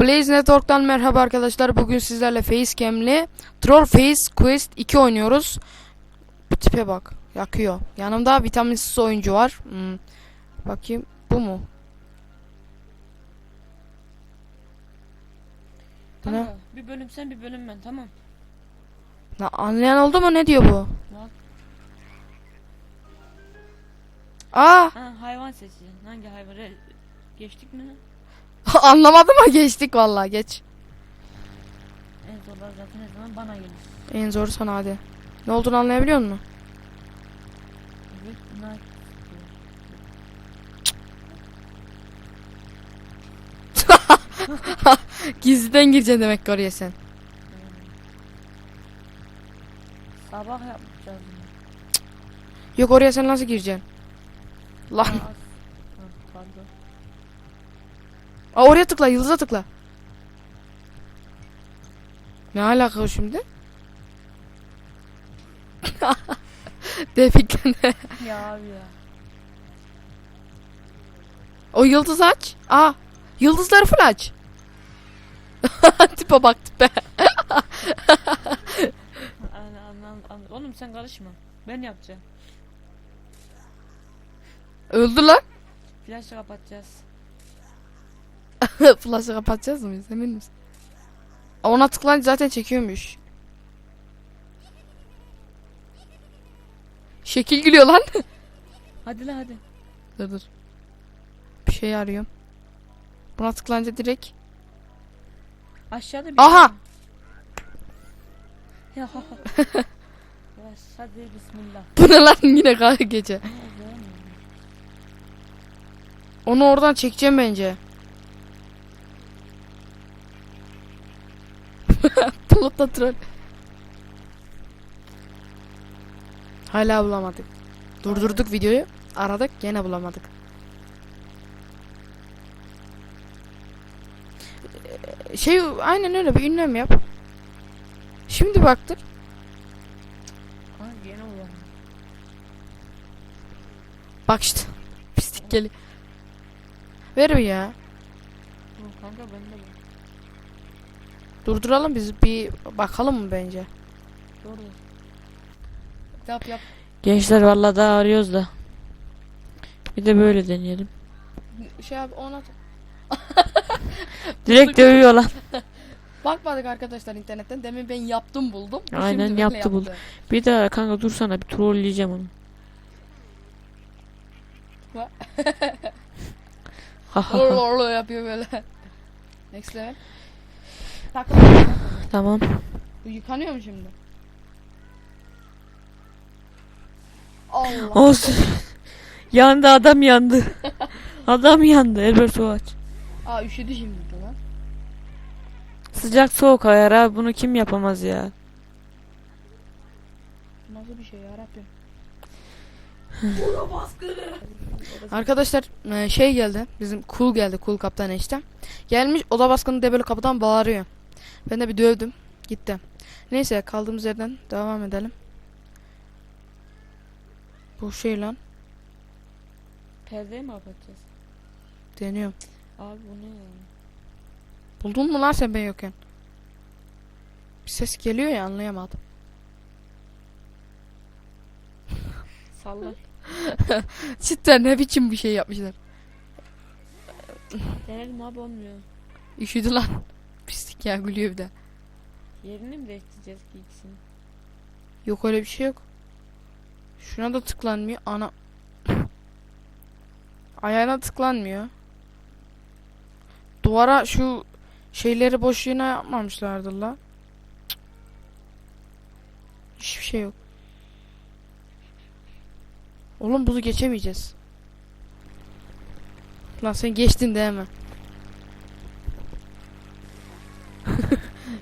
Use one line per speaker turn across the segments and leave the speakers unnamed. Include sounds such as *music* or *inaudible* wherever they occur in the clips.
Blaze Network'tan merhaba arkadaşlar. Bugün sizlerle Facecam'li Troll Face Quest 2 oynuyoruz. Bu tipe bak. Yakıyor. Yanımda vitaminsiz oyuncu var. Hmm. Bakayım. Bu mu? Bu ne?
Bir bölüm sen bir bölüm ben tamam.
Na, anlayan oldu mu? Ne diyor bu?
Bak.
Aa!
Ha hayvan sesi. Hangi hayvan? Geçtik mi? *laughs*
Anlamadım ama geçtik vallahi geç.
En zorlar zaten her zaman bana gelir.
En zoru sana hadi. Ne olduğunu anlayabiliyor musun?
Evet, night. *laughs*
Gizliden gireceksin demek ki oraya sen.
Sabah yapacağız.
Yok oraya sen nasıl gireceksin? Lan.
Aa,
Aa, oraya tıkla, yıldıza tıkla. Ne alaka o şimdi? *laughs* Defiklendi.
ya abi ya.
O yıldız aç. Aa, yıldızları full aç. *laughs* tipe bak tipe.
Oğlum sen karışma. Ben yapacağım.
Öldü lan.
Flaşı kapatacağız. *laughs*
Flash'ı kapatacağız mıyız emin misin? Ona tıklayınca zaten çekiyormuş. Şekil gülüyor lan. *laughs*
Hadi lan hadi.
dur dur. Bir şey arıyorum. Buna tıklayınca direkt.
Aşağıda bir
Aha! *laughs*
Ya. Yavaş hadi bismillah.
Bu ne lan yine gece. Onu oradan çekeceğim bence. Troll. Hala bulamadık. Durdurduk videoyu. Aradık gene bulamadık. Ee, Şey aynen öyle bir ünlem yap. Şimdi baktır. Bak işte. Pislik geliyor. Ver bir ya.
Kanka ben de.
Durduralım biz bir bakalım mı bence?
Doğru.
Yap yap.
Gençler vallahi daha arıyoruz da. Bir de böyle deneyelim.
Şey abi ona *laughs*
Direkt dövüyor lan. *laughs*
bakmadık arkadaşlar internetten. Demin ben yaptım buldum. Bu
Aynen,
şimdi
yaptı, buldu. Bir daha kanka dursana bir trolleyeceğim onu.
Orlu orlu yapıyor böyle. Next level. Takıl.
Tamam.
Bu yıkanıyor mu şimdi? Allah.
Olsun. yandı adam yandı. *laughs* adam yandı. Elber Soğaç.
Aa üşüdü şimdi lan.
Sıcak soğuk ayar abi bunu kim yapamaz ya.
Nasıl bir şey ya Rabbim. Arkadaşlar e, şey geldi. Bizim kul geldi. Kul kaptan işte. Gelmiş oda baskını de böyle kapıdan bağırıyor. Ben de bir dövdüm. Gitti. Neyse kaldığımız yerden devam edelim. Bu şey lan.
Perdeyi mi kapatacağız?
Deniyorum.
Abi bu ne ya?
Buldun mu lan sen ben yokken? Bir ses geliyor ya anlayamadım.
Salla. *laughs*
Cidden ne biçim bir şey yapmışlar.
Denedim abi olmuyor.
Üşüdü lan. Ya gülüyor bir de.
Yerini mi değiştireceğiz ki ikisini?
Yok öyle bir şey yok. Şuna da tıklanmıyor. Ana. *coughs* Ayağına tıklanmıyor. Duvara şu şeyleri boşluğuna yapmamışlardır la. Hiçbir şey yok. Oğlum bunu geçemeyeceğiz. Lan sen geçtin değil mi?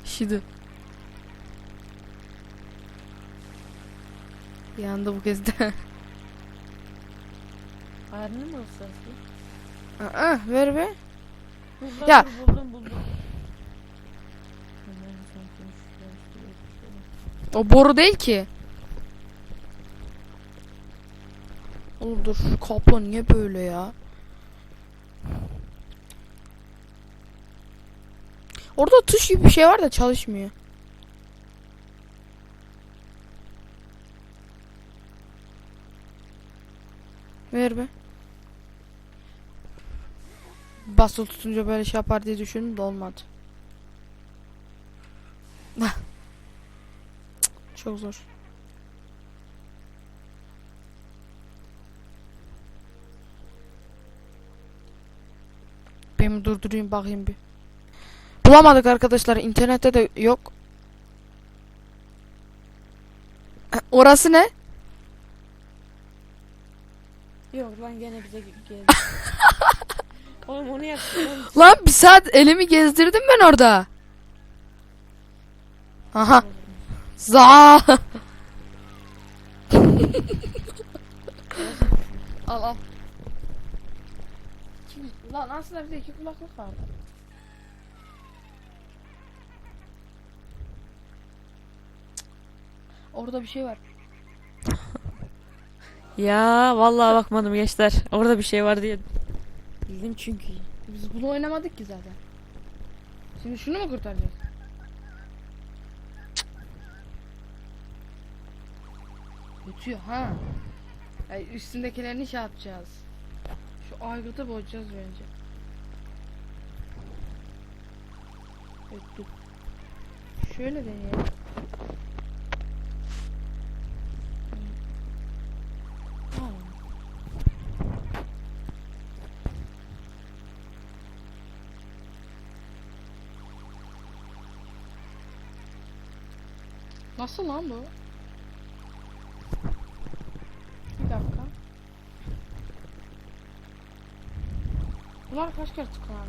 Şidu. Yandı bu kez de.
Ayarını mı olsa?
Aa, ver be.
Dur,
Ya.
Buldum buldum.
O boru değil ki. Oğlum dur kaplan niye böyle ya? Orada tuş gibi bir şey var da çalışmıyor. Ver be. Basılı tutunca böyle şey yapar diye düşündüm de olmadı. Cık, Çok zor. Ben bir durdurayım bakayım bir. Bulamadık arkadaşlar. internette de yok. Orası ne?
Yok lan gene bize geldi. *laughs* Oğlum onu yaptım.
Lan bir saat elimi gezdirdim ben orada. Aha. Za. al al. Kim- Lan aslında bizde iki kulaklık vardı. Orada bir şey var.
Ya vallahi bakmadım gençler. Orada bir şey var diye. Bildim çünkü.
Biz bunu oynamadık ki zaten. Şimdi şunu mu kurtaracağız? Ötüyor ha. Ay, üstündekilerini şey yapacağız. Şu aygıtı bozacağız bence. Evet, dur. Şöyle deneyelim. Nasıl lan bu? Bir dakika. Bunlar kaç kere tıklanıyor?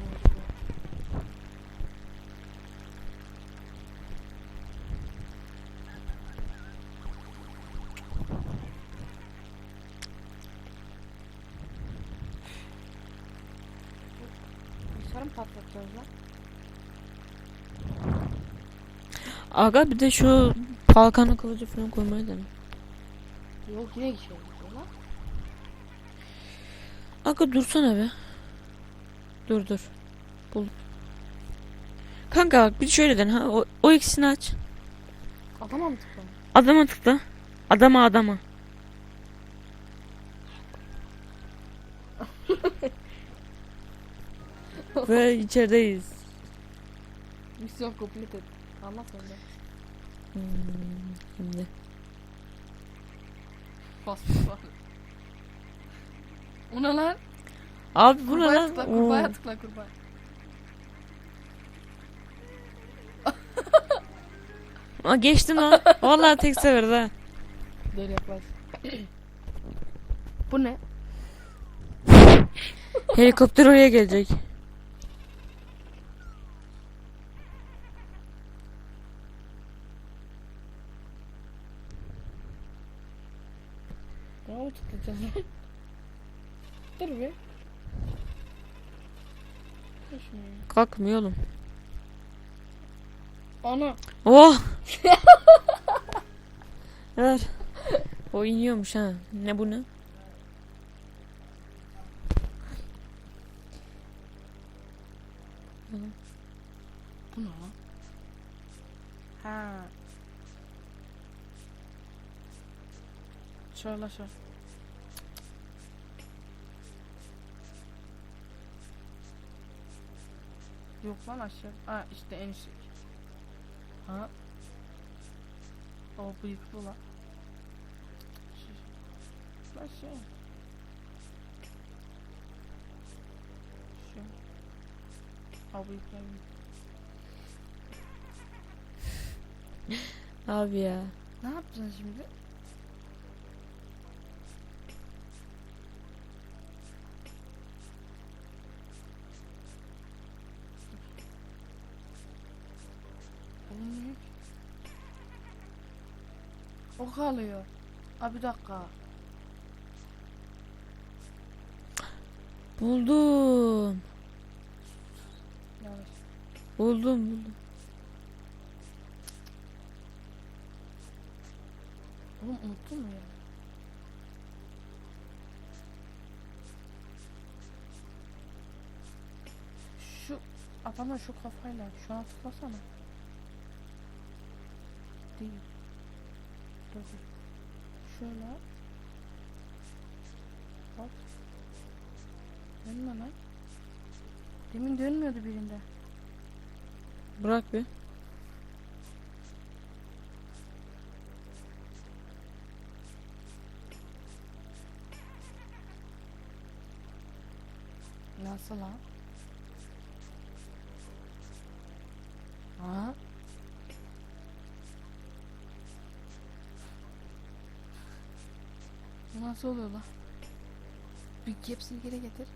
Aga bir de şu kalkanı kılıcı falan koymayı dene.
Yok yine şey lan.
Aga dursana be. Dur dur. Bul. Kanka bak bir şöyle dene ha. O, o ikisini aç.
Adama mı tıklanıyor?
Adama tıkla. Adama adama. *laughs* Ve içerideyiz.
Misyon complete. Anlat da.
Hmm, şimdi.
Bas. O ne lan?
Abi bu ne
Kurbağaya
lan?
tıkla,
Oo.
kurbağaya tıkla, kurbağaya.
Aa, geçtin lan. Vallahi tek seferde ha.
Dur yaklaş. Bu ne?
Helikopter oraya gelecek.
Ne mı tıklayacağız? Dur bir.
Kalkmıyor oğlum.
Ana.
Oh! *laughs* Ver. O iniyormuş ha. Ne bu ne?
Şöyle şöyle. Yok lan aşağı. Ha işte en üstte. Ha. O bıyıklı lan. Lan şey. Şu. Ha bıyıklar.
Abi ya.
Ne yapacaksın şimdi? O kalıyor. Abi bir dakika.
Buldum. Buldum buldum.
Oğlum unuttun mu ya? Şu Adamlar şu kafayla şu an tıklasana. Değil. Dur. Şöyle. Bak. Dönme lan. Demin dönmüyordu birinde.
Bırak bir.
Nasıl lan? Ha? Nasıl oluyor lan? Bir hepsini geri getir.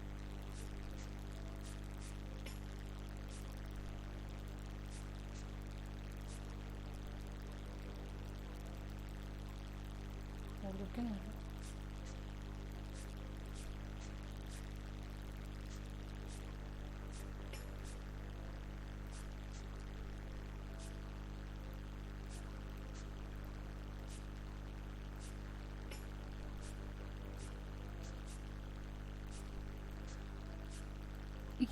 Oradaki ne?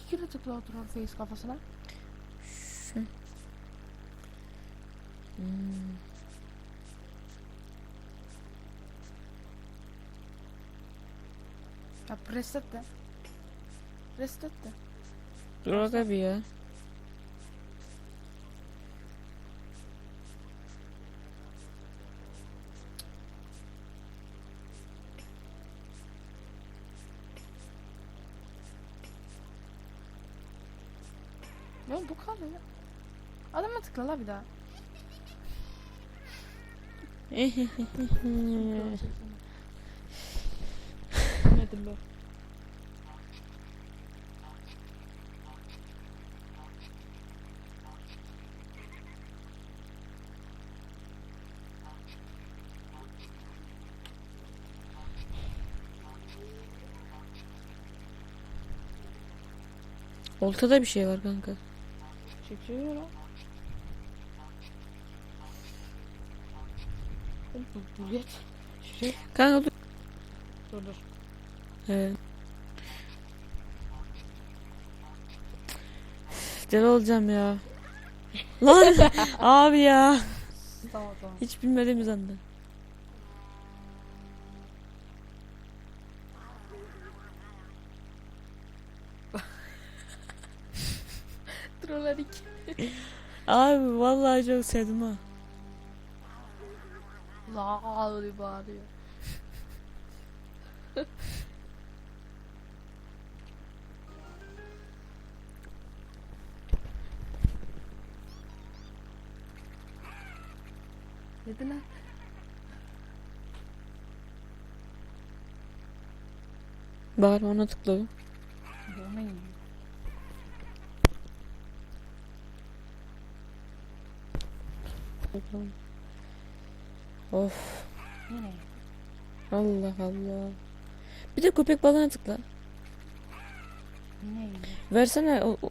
İki kere tıkla oturur face kafasına.
Şu. Hmm.
Ya reset de. Reset de.
Dur aga bir ya.
Ya bu kaldı ya. Adama tıkla la bir daha. Yemedim ben.
Oltada bir şey var kanka.
Çekiyor lan. Oğlum bu- bu geç. Şey.
Kanka dur.
Dur dur.
Evet. Deli olacağım ya. Lan *laughs* abi ya.
Tamam tamam.
Hiç bilmediğimiz anda. Abi vallahi çok sevdim ha.
La diye bağırıyor. Yedi lan.
Bari ona tıkladım.
Bu ne yiyor?
Of. Allah Allah. Bir de köpek balığına tıkla. Versene o, o-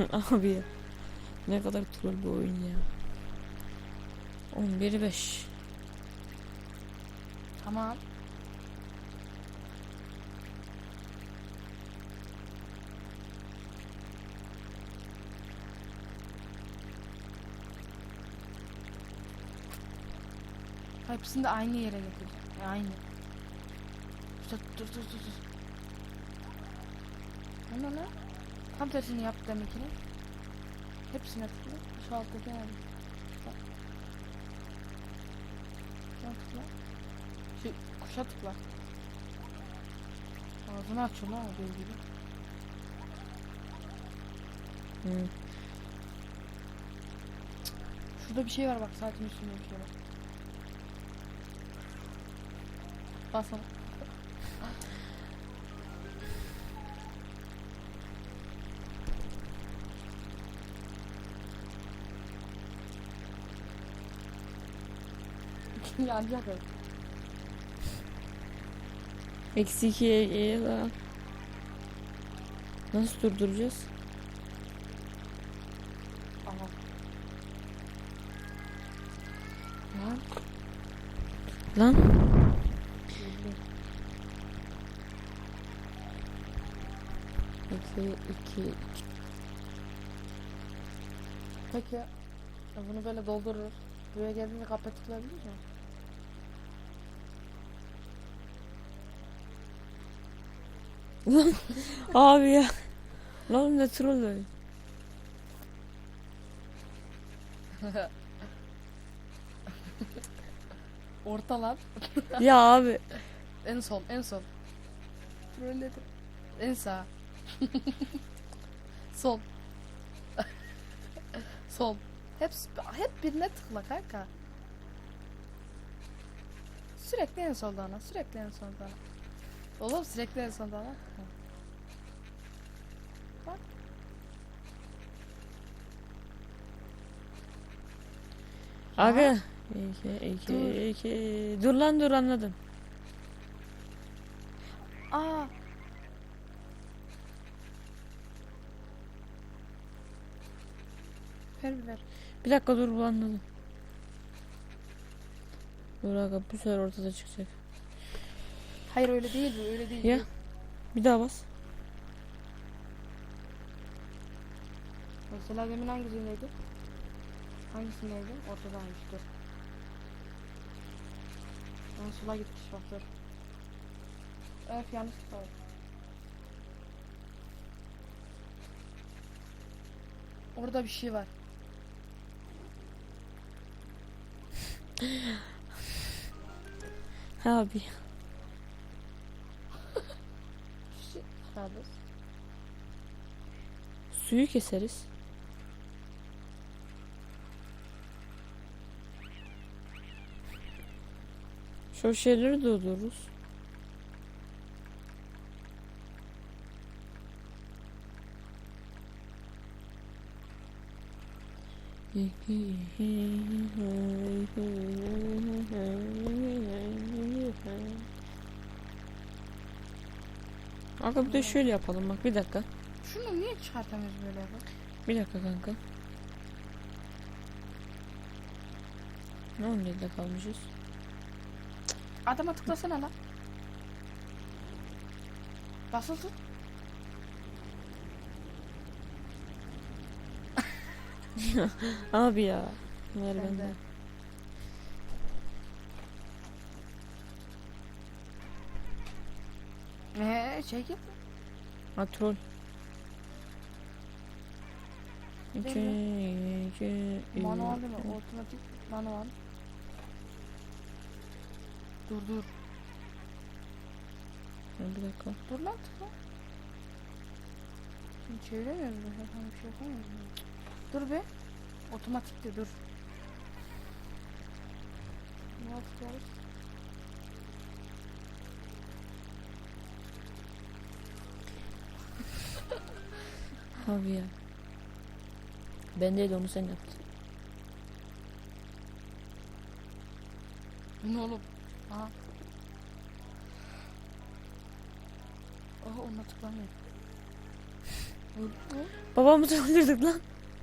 *laughs* Abi. Ne kadar troll bu oyun ya. 11 5.
Tamam. Hepsini de aynı yere getir. E, aynı. Dur dur dur dur. ne lan? Tam tersini yap demekini. Hepsine tıkla. Şu nerede? Bak. Şuna tıkla. Şu kuşa tıkla. Ağzını açıyor lan o göz gibi.
Hı.
Şurada bir şey var bak saatin üstünde bir şey var. Basana. Yanacak o.
Eksi 2'ye daha. Nasıl durduracağız?
Aha. Lan
Lan 2 2
Peki bunu böyle doldurur. Buraya geldiğinde kapatılabilir mi? *laughs*
Abi ya. *laughs* Lan ne troll.
Ortalar.
ya abi.
En son, en son. Trolledim. En sağ. *laughs* Sol. *laughs* Sol. Hepsi, hep birine tıkla kanka. Sürekli en solda ana, sürekli en solda. Oğlum sürekli en solda ana. Bak.
Aga. 2 2 2 Dur lan dur anladım.
Aa. Ver ver.
Bir dakika dur bu anladım. Dur aga bu sefer ortada çıkacak.
Hayır öyle değil bu, öyle değil.
Ya. Bir daha bas.
Mesela demin hangisindeydi? Hangisindeydi? Ortadaymış dur. Ben sola gitmiş bak dur. Evet yanlış var. Orada bir şey var.
Abi. Suyu keseriz. Şu şeyleri doldururuz. Kanka bir de şöyle yapalım bak bir dakika.
Şunu niye çıkartamıyoruz böyle bak?
Bir dakika kanka. Ne 17'de kalmışız?
Adama tıklasana lan. Basılı *laughs*
Abi ya. Ver
Ben
bende.
de. Eee şey git.
Ha troll. İki, iki,
Manual değil mi? Otomatik manual. Dur dur.
Ha, Bir dakika.
Dur lan tıkla. Şimdi çeviremiyoruz bir şey yapamıyoruz? Dur be. Otomatikte dur. Ne tıklıyoruz? *laughs*
Abi ya. Ben değil onu sen yaptın.
Ne oğlum? Aha. Aha ona tıklamıyor. Dur, dur.
Babamı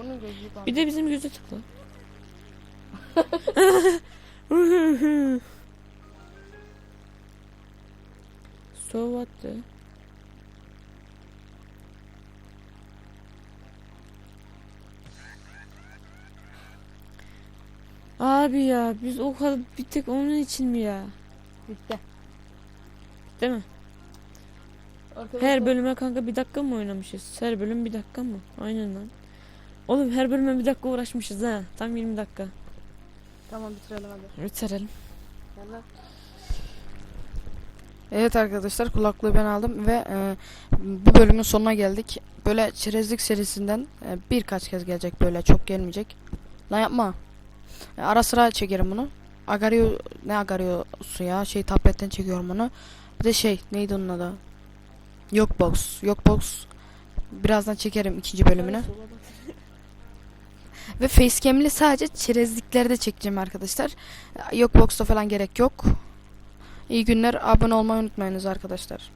Bunun gözü bana.
Bir de bizim göze tıkla. *laughs* so what the? Abi ya biz o kadar bir tek onun için mi ya?
bitti.
Değil mi? Her bölüme kanka bir dakika mı oynamışız? Her bölüm bir dakika mı? Aynen lan. Oğlum her bölüme bir dakika uğraşmışız ha. Tam 20 dakika.
Tamam bitirelim hadi.
Bitirelim.
Evet arkadaşlar kulaklığı ben aldım ve e, bu bölümün sonuna geldik. Böyle çerezlik serisinden e, birkaç kez gelecek böyle çok gelmeyecek. Lan yapma. E, Ara sıra çekerim bunu. Agario ne Agario'su ya? Şey tabletten çekiyorum bunu. Bir de şey neydi onun adı? Yok box. Yok box. Birazdan çekerim ikinci bölümünü. Ve facecam'li sadece çerezliklerde çekeceğim arkadaşlar. Yok box'ta falan gerek yok. İyi günler. Abone olmayı unutmayınız arkadaşlar.